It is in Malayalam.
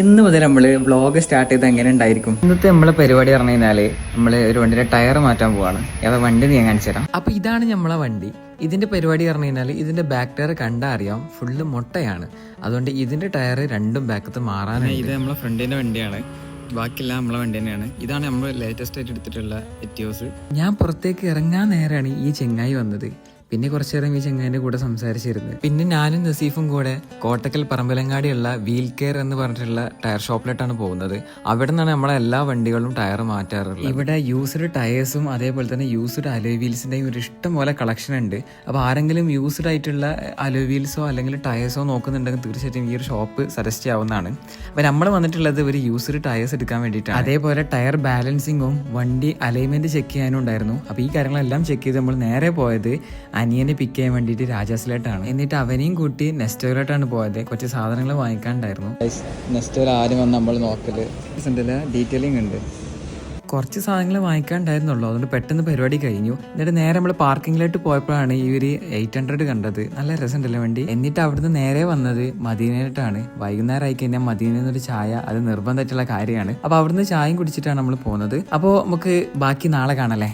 ഇന്ന് മുതൽ നമ്മൾ വ്ളോഗ് സ്റ്റാർട്ട് ചെയ്ത് എങ്ങനെ ഉണ്ടായിരിക്കും? ഇന്നത്തെ നമ്മളെ പരിപാടി പറഞ്ഞു കഴിഞ്ഞാൽ നമ്മൾ ഒരു വണ്ടിയുടെ ടയർ മാറ്റാൻ പോവാണ്. ഏതാ വണ്ടി ഞാൻ കാണിച്ചു തരാം. അപ്പൊ ഇതാണ് നമ്മളെ വണ്ടി. ഇതിന്റെ പരിപാടി പറഞ്ഞു കഴിഞ്ഞാൽ ഇതിന്റെ ബാക്ക് ടയർ കണ്ടാ അറിയാം ഫുള്ള് മുട്ടയാണ്. അതുകൊണ്ട് ഇതിന്റെ ടയർ രണ്ടും ബാക്കത്ത് മാറാനാണ് ഇത് നമ്മളെ ഫ്രണ്ടിന്റെ വണ്ടിയാണ്. ബാക്കിയെല്ലാം നമ്മളെ വണ്ടി തന്നെയാണ്. ഇതാണ് നമ്മൾ ലേറ്റസ്റ്റ് ആയിട്ട് എടുത്തിട്ടുള്ള എറ്റിയോസ് ഞാൻ പുറത്തേക്ക് ഇറങ്ങാൻ നേരാണ് ഈ ചെങ്ങായി വന്നത്. പിന്നെ കുറച്ചു നേരം ഈ ചെങ്ങായിന്റെ കൂടെ സംസാരിച്ചിരുന്നു. പിന്നെ ഞാനും നസീഫും കൂടെ കോട്ടക്കൽ പറമ്പലങ്ങാടിയുള്ള വീൽ കെയർ എന്ന് പറഞ്ഞിട്ടുള്ള ടയർ ഷോപ്പിലോട്ടാണ് പോകുന്നത്. അവിടെ നിന്നാണ് നമ്മളെ എല്ലാ വണ്ടികളും ടയർ മാറ്റാറുള്ളത്. ഇവിടെ യൂസ്ഡ് ടയേഴ്സും അതേപോലെ തന്നെ യൂസ്ഡ് അലോയ് വീൽസിന്റെയും ഒരു ഇഷ്ടം പോലെ കളക്ഷൻ ഉണ്ട്. അപ്പോൾ ആരെങ്കിലും യൂസ്ഡ് ആയിട്ടുള്ള അലോയ് വീൽസോ അല്ലെങ്കിൽ ടയേഴ്സോ നോക്കുന്നുണ്ടെങ്കിൽ തീർച്ചയായിട്ടും ഈ ഒരു ഷോപ്പ് സജസ്റ്റ് ചെയ്യാവുന്നതാണ്. അപ്പോൾ നമ്മൾ വന്നിട്ടുള്ളത് ഒരു യൂസ്ഡ് ടയേഴ്സ് എടുക്കാൻ വേണ്ടിയിട്ടാണ്. അതേപോലെ ടയർ ബാലൻസിങ്ങും വണ്ടി അലൈൻമെന്റ് ചെക്ക് ചെയ്യാനും ഉണ്ടായിരുന്നു. അപ്പോൾ ഈ കാര്യങ്ങളെല്ലാം ചെക്ക് ചെയ്ത് നമ്മൾ നേരെ പോയത് അനിയനെ പിക്ക് ചെയ്യാൻ വേണ്ടിയിട്ട് രാജാസിലോട്ടാണ്. എന്നിട്ട് അവനെയും കൂട്ടി നെസ്റ്റോയിലോട്ടാണ് പോയത്. കുറച്ച് സാധനങ്ങൾ വാങ്ങിക്കാണ്ടായിരുന്നു. നെക്സ്റ്റ് ആരും വന്ന് നമ്മൾ നോക്കൽ. ഡീറ്റെയിലിംഗ് ഉണ്ട്. കുറച്ച് സാധനങ്ങൾ വാങ്ങിക്കാണ്ടായിരുന്നുള്ളൂ. അതുകൊണ്ട് പെട്ടെന്ന് പരിപാടി കഴിഞ്ഞു. എന്നിട്ട് നേരെ നമ്മൾ പാർക്കിങ്ങിലോട്ട് പോയപ്പോഴാണ് ഈ ഒരു എയ്റ്റ് ഹൺഡ്രഡ് കണ്ടത്. നല്ല രസമുണ്ടല്ലോ വണ്ടി. എന്നിട്ട് അവിടുന്ന് നേരെ വന്നത് മദീനയിലോട്ടാണ്. വൈകുന്നേരം ആയി കഴിഞ്ഞാൽ മദീനയിൽ നിന്നൊരു ചായ അത് നിർബന്ധമായിട്ടുള്ള കാര്യമാണ്. അപ്പോൾ അവിടുന്ന് ചായയും കുടിച്ചിട്ടാണ് നമ്മൾ പോകുന്നത് അപ്പോൾ നമുക്ക് ബാക്കി നാളെ കാണാല്ലേ